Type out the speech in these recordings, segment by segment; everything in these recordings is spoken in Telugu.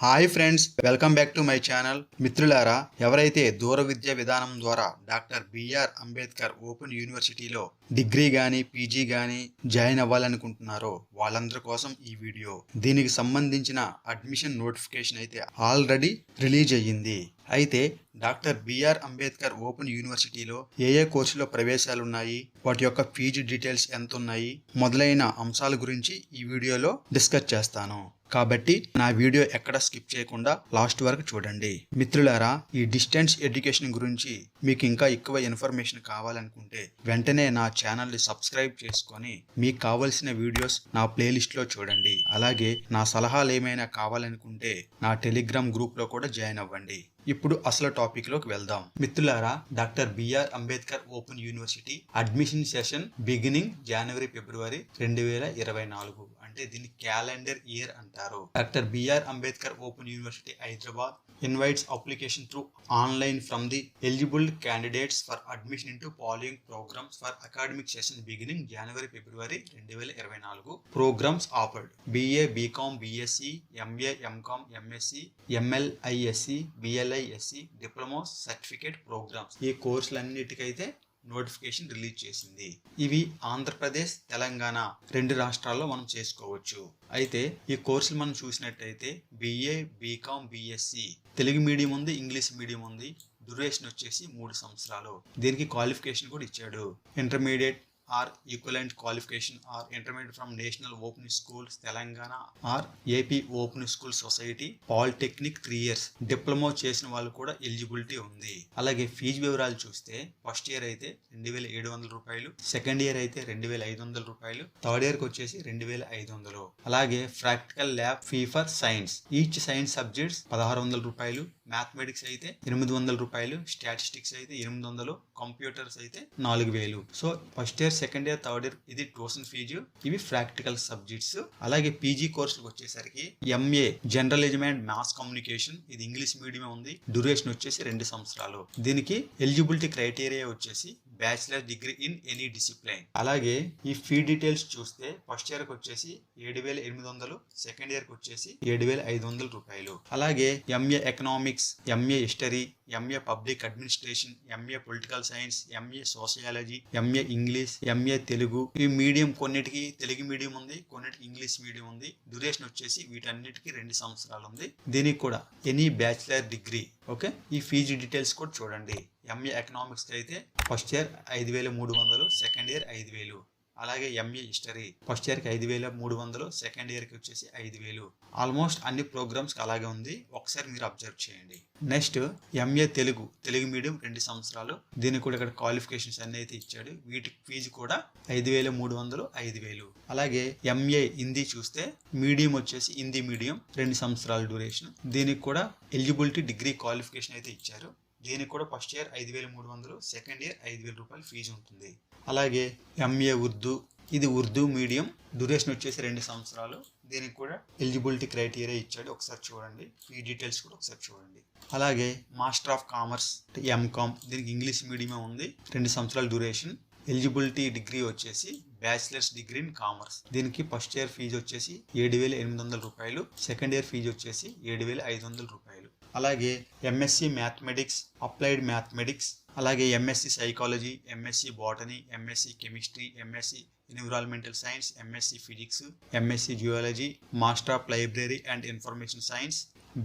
Hi friends welcome back to my channel. మిత్రులారా ఎవరైతే దూర విద్యా విధానం ద్వారా doctor B R Ambedkar open యూనివర్సిటీలో డిగ్రీ కానీ పీజీ కానీ జాయిన్ అవ్వాలనుకుంటున్నారో వాళ్ళందరి కోసం ఈ వీడియో. దీనికి సంబంధించిన అడ్మిషన్ నోటిఫికేషన్ అయితే ఆల్రెడీ రిలీజ్ అయ్యింది. అయితే డాక్టర్ బిఆర్ అంబేద్కర్ ఓపెన్ యూనివర్సిటీలో ఏ ఏ కోర్సులో ప్రవేశాలు ఉన్నాయి వాటి యొక్క ఫీజు డీటెయిల్స్ ఎంత ఉన్నాయి మొదలైన అంశాల గురించి ఈ వీడియోలో డిస్కస్ చేస్తాను. కాబట్టి నా వీడియో ఎక్కడ స్కిప్ చేయకుండా లాస్ట్ వరకు చూడండి. మిత్రులారా ఈ డిస్టెన్స్ ఎడ్యుకేషన్ గురించి మీకు ఇంకా ఎక్కువ ఇన్ఫర్మేషన్ కావాలనుకుంటే వెంటనే నా ఛానల్ని సబ్స్క్రైబ్ చేసుకొని మీకు కావలసిన వీడియోస్ నా ప్లేలిస్ట్లో చూడండి. అలాగే నా సలహాలు ఏమైనా కావాలనుకుంటే నా టెలిగ్రామ్ గ్రూప్లో కూడా జాయిన్ అవ్వండి. ఇప్పుడు అసలు టాపిక్ లోకి వెళ్దాం. మిత్రులారా doctor B R Ambedkar open university admission session beginning January February రెండు వేల ఇరవై నాలుగు. అంటే దీన్ని క్యాలెండర్ ఇయర్ అంటారు. Doctor B R Ambedkar open university Hyderabad invites application through online from the eligible candidates for admission into following programs for academic session beginning January February రెండు వేల ఇరవై నాలుగు programs offered BA BCom BSc MA MCom MSc MLISc BLISc diploma certificate programs ఈ కోర్సులన్నిటికైతే నోటిఫికేషన్ రిలీజ్ చేసింది. ఇవి ఆంధ్రప్రదేశ్ తెలంగాణ రెండు రాష్ట్రాల్లో మనం చేసుకోవచ్చు. అయితే ఈ కోర్సులు మనం చూసినట్టయితే BA BCom BSc Telugu medium ఉంది ఇంగ్లీష్ మీడియం ఉంది. డ్యూరేషన్ వచ్చేసి మూడు సంవత్సరాలు. దీనికి క్వాలిఫికేషన్ కూడా ఇచ్చాడు. Intermediate or equivalent qualification or intermediate from national open schools Telangana or AP open school society polytechnic three years diploma చేసిన వాళ్ళు కూడా ఎలిజిబిలిటీ ఉంది. అలాగే ఫీజు వివరాలు చూస్తే ఫస్ట్ ఇయర్ అయితే రెండు వేల ఏడు వందల రూపాయలు సెకండ్ ఇయర్ అయితే రెండు వేల ఐదు వందల రూపాయలు థర్డ్ ఇయర్కి వచ్చేసి రెండు వేల ఐదు వందలు. అలాగే practical lab fee for science. Each science subjects పదహారు వందల రూపాయలు మ్యాథమెటిక్స్ అయితే ఎనిమిది వందల రూపాయలు స్టాటిస్టిక్స్ అయితే ఎనిమిది వందలు కంప్యూటర్స్ అయితే నాలుగు వేలు. So first year second year third year ఇది ట్యూషన్ ఫీజు. ఇవి ప్రాక్టికల్ సబ్జెక్ట్స్. అలాగే పీజీ కోర్సులకు వచ్చేసరికి MA journalism and mass communication ఇది ఇంగ్లీష్ మీడియం ఉంది. డ్యూరేషన్ వచ్చేసి రెండు సంవత్సరాలు. దీనికి ఎలిజిబిలిటీ క్రైటీరియా వచ్చేసి bachelor degree in any discipline. అలాగే ఈ ఫీ డీటెయిల్స్ చూస్తే ఫస్ట్ ఇయర్కి వచ్చేసి ఏడు వేల ఎనిమిది వందలు సెకండ్ ఇయర్కి వచ్చేసి ఏడు వేల ఐదు వందల రూపాయలు. అలాగే MA economics MA history MA public administration MA political science MA sociology MA English MA Telugu. ఈ మీడియం కొన్నిటికి తెలుగు మీడియం ఉంది కొన్నిటికి ఇంగ్లీష్ మీడియం ఉంది. డ్యూరేషన్ వచ్చేసి వీటన్నిటికీ రెండు సంవత్సరాలు ఉంది. దీనికి కూడా ఎనీ బ్యాచిలర్ డిగ్రీ. ఓకే? ఈ ఫీజు డీటెయిల్స్ కూడా చూడండి. ఎంఏ ఎకనామిక్స్కి అయితే ఫస్ట్ ఇయర్ ఐదు వేల మూడు వందలు సెకండ్ ఇయర్ ఐదు వేలు. అలాగే ఎంఏ హిస్టరీ ఫస్ట్ ఇయర్కి ఐదు వేల మూడు వందలు సెకండ్ ఇయర్కి వచ్చేసి ఐదు వేలు. ఆల్మోస్ట్ అన్ని ప్రోగ్రామ్స్కి అలాగే ఉంది. ఒకసారి మీరు అబ్జర్వ్ చేయండి. Next MA Telugu Telugu medium రెండు సంవత్సరాలు. దీనికి కూడా ఇక్కడ క్వాలిఫికేషన్స్ అన్ని అయితే ఇచ్చాడు. వీటికి ఫీజు కూడా ఐదు వేల మూడు వందలు ఐదు వేలు. అలాగే ఎంఏ హిందీ చూస్తే మీడియం వచ్చేసి హిందీ మీడియం రెండు సంవత్సరాల డ్యూరేషన్ దీనికి కూడా ఎలిజిబిలిటీ డిగ్రీ క్వాలిఫికేషన్ అయితే ఇచ్చారు. దీనికి కూడా ఫస్ట్ ఇయర్ ఐదు వేల మూడు వందలు సెకండ్ ఇయర్ ఐదు వేల రూపాయలు ఫీజు ఉంటుంది. అలాగే ఎంఏ ఉర్దూ ఇది ఉర్దూ మీడియం డ్యూరేషన్ వచ్చేసి రెండు సంవత్సరాలు. దీనికి కూడా ఎలిజిబిలిటీ క్రైటీరియా ఇచ్చాడు ఒకసారి చూడండి. ఫీ డీటెయిల్స్ కూడా ఒకసారి చూడండి. అలాగే మాస్టర్ ఆఫ్ కామర్స్ ఎంకామ్ దీనికి ఇంగ్లీష్ మీడియమే ఉంది రెండు సంవత్సరాల డ్యూరేషన్ ఎలిజిబిలిటీ డిగ్రీ వచ్చేసి బ్యాచిలర్స్ డిగ్రీ ఇన్ కామర్స్ దీనికి ఫస్ట్ ఇయర్ ఫీజు వచ్చేసి ఏడు వేల ఎనిమిది వందల రూపాయలు సెకండ్ ఇయర్ ఫీజు వచ్చేసి ఏడు వేల ఐదు వందల రూపాయలు. అలాగే ఎంఎస్సి మ్యాథమెటిక్స్ అప్లైడ్ మ్యాథమెటిక్స్ అలాగే MSc psychology MSc botany MSc chemistry MSc environmental science MSc physics MSc geology master of library and information science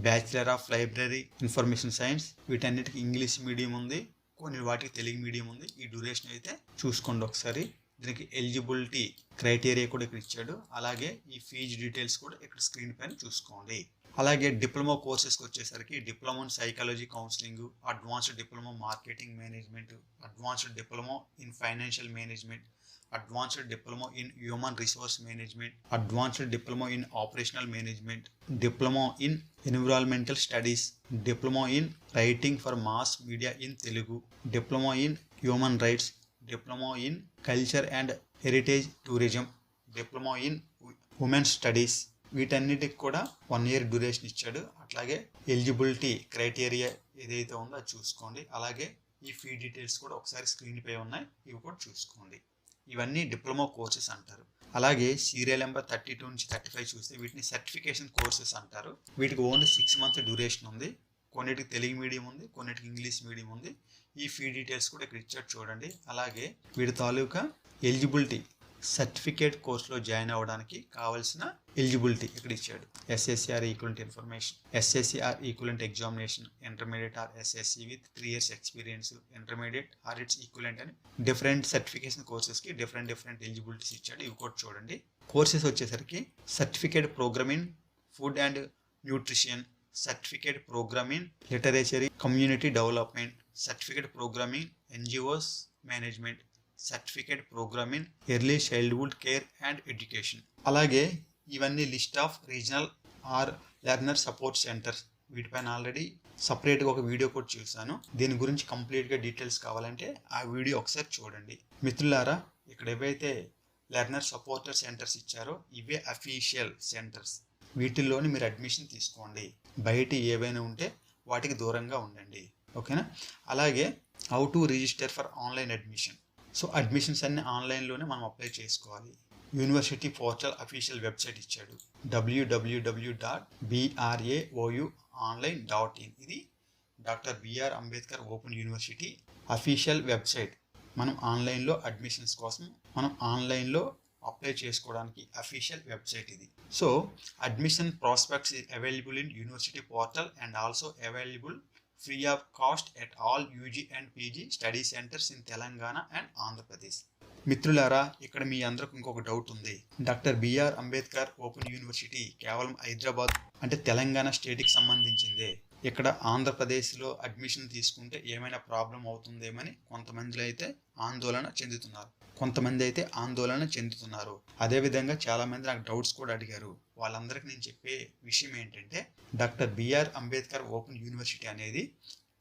bachelor of library information science వీటన్నిటికి ఇంగ్లీష్ మీడియం ఉంది. కొన్ని వాటికి తెలుగు మీడియం ఉంది. ఈ డ్యూరేషన్ అయితే చూసుకోండి ఒకసారి. దీనికి ఎలిజిబిలిటీ క్రైటీరియా కూడా ఇక్కడ ఇచ్చాడు. అలాగే ఈ ఫీజు డీటెయిల్స్ కూడా ఇక్కడ స్క్రీన్ పైన చూసుకోండి. అలాగే డిప్లొమా కోర్సెస్కి వచ్చేసరికి diploma in psychology counselling advanced diploma marketing management advanced diploma in financial management advanced diploma in human resource management advanced diploma in operational management diploma in environmental studies diploma in writing for mass media in Telugu diploma in human rights diploma in culture and heritage tourism diploma in women studies వీటన్నిటికి కూడా వన్ ఇయర్ డ్యూరేషన్ ఇచ్చాడు. అట్లాగే ఎలిజిబిలిటీ క్రైటీరియా ఏదైతే ఉందో అది చూసుకోండి. అలాగే ఈ ఫీ డీటెయిల్స్ కూడా ఒకసారి స్క్రీన్ పై ఉన్నాయి. ఇవి కూడా చూసుకోండి. ఇవన్నీ డిప్లొమా కోర్సెస్ అంటారు. అలాగే సీరియల్ నెంబర్ థర్టీ టూ నుంచి థర్టీ ఫైవ్ చూస్తే వీటిని సర్టిఫికేషన్ కోర్సెస్ అంటారు. వీటికి ఓన్లీ సిక్స్ మంత్స్ డ్యూరేషన్ ఉంది. కొన్నిటికి తెలుగు మీడియం ఉంది కొన్నిటికి ఇంగ్లీష్ మీడియం ఉంది. ఈ ఫీ డీటెయిల్స్ కూడా ఇక్కడ ఇచ్చాడు చూడండి. అలాగే వీటి తాలూకా ఎలిజిబిలిటీ సర్టిఫికేట్ కోర్సులో జాయిన్ అవ్వడానికి కావాల్సిన ఎలిజిబిలిటీ ఇక్కడ ఇచ్చాడు. SSC or equivalent information SSC or equivalent examination intermediate or SSC with three years experience intermediate or its equivalent అని డిఫరెంట్ సర్టిఫికేషన్ కోర్సెస్కి డిఫరెంట్ డిఫరెంట్ ఎలిజిబిలిటీస్ ఇచ్చాడు. ఇవి కూడా చూడండి. కోర్సెస్ వచ్చేసరికి certificate program in food and nutrition certificate program in literacy community development certificate programming NGOs management certificate program in early childhood care and education. అలాగే ఇవన్నీ list of regional or learner support centres. వీటిపైన ఆల్రెడీ సపరేట్గా ఒక వీడియో కూడా చూశాను. దీని గురించి కంప్లీట్గా డీటెయిల్స్ కావాలంటే ఆ వీడియో ఒకసారి చూడండి. మిత్రులారా ఇక్కడ ఏవైతే లెర్నర్ సపోర్టర్ సెంటర్స్ ఇచ్చారో ఇవే అఫీషియల్ సెంటర్స్. వీటిల్లోని మీరు అడ్మిషన్ తీసుకోండి. బయట ఏవైనా ఉంటే వాటికి దూరంగా ఉండండి. ఓకేనా? అలాగే how to register for online admission. So admissions అన్ని ఆన్లైన్లోనే మనం అప్లై చేసుకోవాలి. యూనివర్సిటీ పోర్టల్ అఫీషియల్ వెబ్సైట్ ఇచ్చాడు. డబ్ల్యూడబ్ల్యూడబ్ల్యూ dot BRAOU online dot in ఇది doctor B R Ambedkar open university official website మనం ఆన్లైన్లో అడ్మిషన్స్ కోసం మనం ఆన్లైన్లో అప్లై చేసుకోవడానికి అఫీషియల్ వెబ్సైట్ ఇది. So admission prospects is available in university portal and also available free of cost at all UG and PG study centres in Telangana and Andhra Pradesh మిత్రులారా ఇక్కడ మీ అందరికి ఇంకొక డౌట్ ఉంది. Doctor B R Ambedkar open university కేవలం హైదరాబాద్ అంటే తెలంగాణ స్టేట్కి సంబంధించిందే. ఇక్కడ ఆంధ్రప్రదేశ్లో అడ్మిషన్ తీసుకుంటే ఏమైనా ప్రాబ్లం అవుతుందేమని కొంతమందిలో అయితే ఆందోళన చెందుతున్నారు. కొంతమంది అయితే ఆందోళన చెందుతున్నారు. అదేవిధంగా చాలామంది నాకు డౌట్స్ కూడా అడిగారు. వాళ్ళందరికీ నేను చెప్పే విషయం ఏంటంటే doctor B R Ambedkar open university అనేది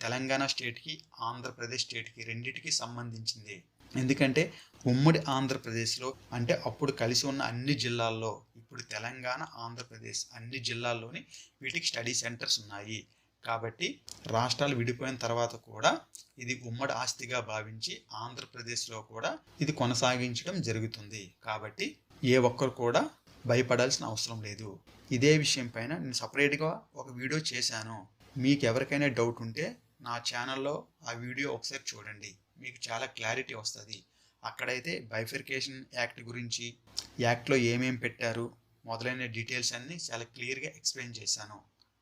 తెలంగాణ స్టేట్కి ఆంధ్రప్రదేశ్ స్టేట్కి రెండింటికి సంబంధించింది. ఎందుకంటే ఉమ్మడి ఆంధ్రప్రదేశ్లో అంటే అప్పుడు కలిసి ఉన్న అన్ని జిల్లాల్లో ఇప్పుడు తెలంగాణ ఆంధ్రప్రదేశ్ అన్ని జిల్లాల్లోని వీటికి స్టడీ సెంటర్స్ ఉన్నాయి. కాబట్టి రాష్ట్రాలు విడిపోయిన తర్వాత కూడా ఇది ఉమ్మడి ఆస్తిగా భావించి ఆంధ్రప్రదేశ్లో కూడా ఇది కొనసాగించడం జరుగుతుంది. కాబట్టి ఏ ఒక్కరు కూడా భయపడాల్సిన అవసరం లేదు. ఇదే విషయం పైన నేను సపరేట్గా ఒక వీడియో చేశాను. మీకు ఎవరికైనా డౌట్ ఉంటే నా ఛానల్లో ఆ వీడియో ఒకసారి చూడండి. మీకు చాలా క్లారిటీ వస్తుంది. అక్కడైతే బైఫిర్కేషన్ యాక్ట్ గురించి యాక్ట్లో ఏమేం పెట్టారు మొదలైన డీటెయిల్స్ అన్నీ చాలా క్లియర్గా ఎక్స్ప్లెయిన్ చేశాను.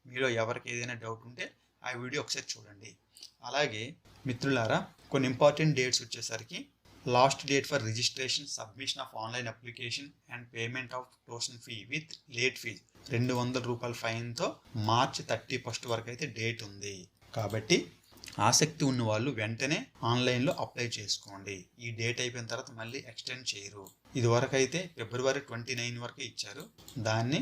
మీలో ఎవరికి ఏదైనా డౌట్ ఉంటే ఆ వీడియో ఒకసారి చూడండి. అలాగే మిత్రులారా కొన్ని ఇంపార్టెంట్ డేట్స్ వచ్చేసరికి last date for registration submission of online application and payment of tuition fee with late fee రెండు వందల రూపాయల ఫైన్తో మార్చ్ థర్టీ ఫస్ట్ వరకు అయితే డేట్ ఉంది. కాబట్టి ఆసక్తి ఉన్న వాళ్ళు వెంటనే ఆన్లైన్లో అప్లై చేసుకోండి. ఈ డేట్ అయిపోయిన తర్వాత మళ్ళీ ఎక్స్టెండ్ చేయరు. ఇదివరకు అయితే ఫిబ్రవరి ట్వంటీ నైన్ వరకు ఇచ్చారు. దాన్ని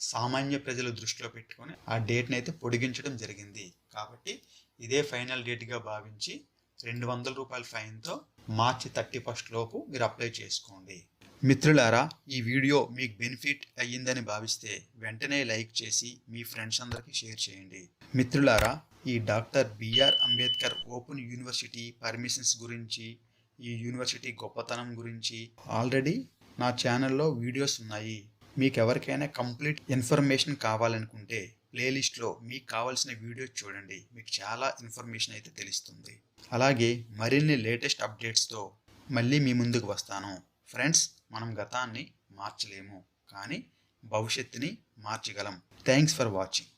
సామాన్య ప్రజల దృష్టిలో పెట్టుకొని ఆ డేట్ని అయితే పొడిగించడం జరిగింది. కాబట్టి ఇదే ఫైనల్ డేట్గా భావించి రెండు వందల రూపాయల ఫైన్తో మార్చి థర్టీ ఫస్ట్ లోపు మీరు అప్లై చేసుకోండి. మిత్రులారా ఈ వీడియో మీకు బెనిఫిట్ అయ్యిందని భావిస్తే వెంటనే లైక్ చేసి మీ ఫ్రెండ్స్ అందరికీ షేర్ చేయండి. మిత్రులారా ఈ doctor B R Ambedkar open university permissions గురించి ఈ యూనివర్సిటీ గొప్పతనం గురించి ఆల్రెడీ నా ఛానల్లో వీడియోస్ ఉన్నాయి. మీకు ఎవరికైనా కంప్లీట్ ఇన్ఫర్మేషన్ కావాలనుకుంటే ప్లేలిస్ట్లో మీకు కావాల్సిన వీడియోస్ చూడండి. మీకు చాలా ఇన్ఫర్మేషన్ అయితే తెలుస్తుంది. అలాగే మరిన్ని లేటెస్ట్ అప్డేట్స్తో మళ్ళీ మీ ముందుకు వస్తాను. ఫ్రెండ్స్ మనం గతాన్ని మార్చలేము. కానీ భవిష్యత్తుని మార్చగలం. Thanks for watching.